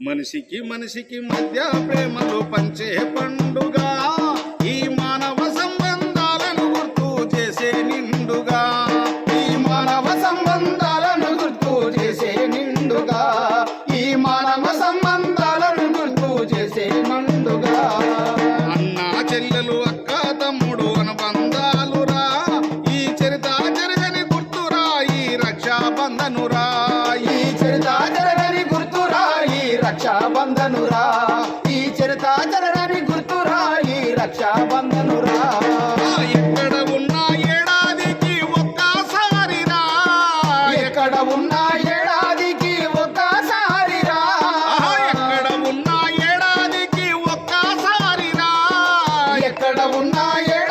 మనిషికి మనిషికి మధ్య ప్రేమతో పంచే పండుగ. ఈ మానవ సంబంధాలను గుర్తు చేసే నిండుగా. ఈ మానవ సంబంధాలను గుర్తు చేసే నిండుగా. ఈ మానవ సంబంధాలను గుర్తు చేసే నిండుగా. అన్న చెల్లెలు అక్క తమ్ముడు అనుబంధాలురా. ఈ చరిత జరగని గుర్తురా ఈ రక్షాబంధనురా. நாயே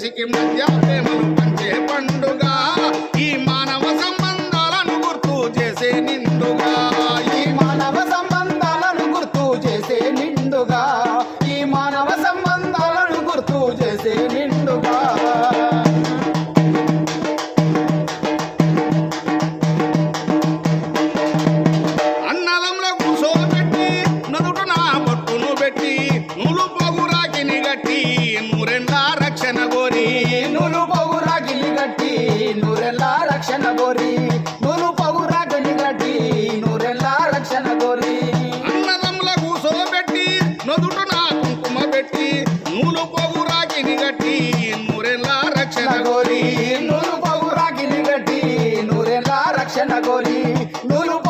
Music in my সেনাগরী দুরূপ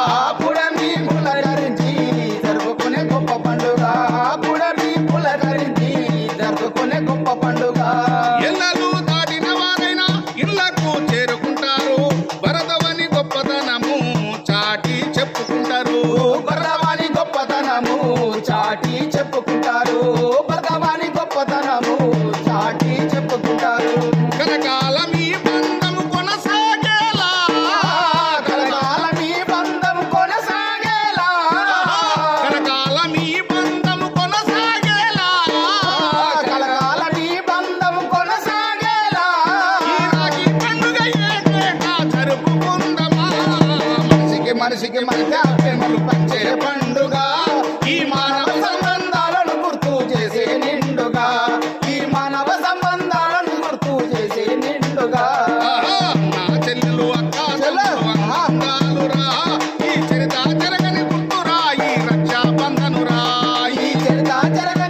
మనిషికి మధ్య పెన్ను పంచే పండుగ. ఈ మానవ సంబంధాలను గుర్తు చేసే నిండుగా. ఈ మానవ సంబంధాలను గుర్తు చేసే నిండుగా. ఈ చరిత జరగని గుర్తురా ఈ రక్షాబంధనురా ఈ చరిత జరగ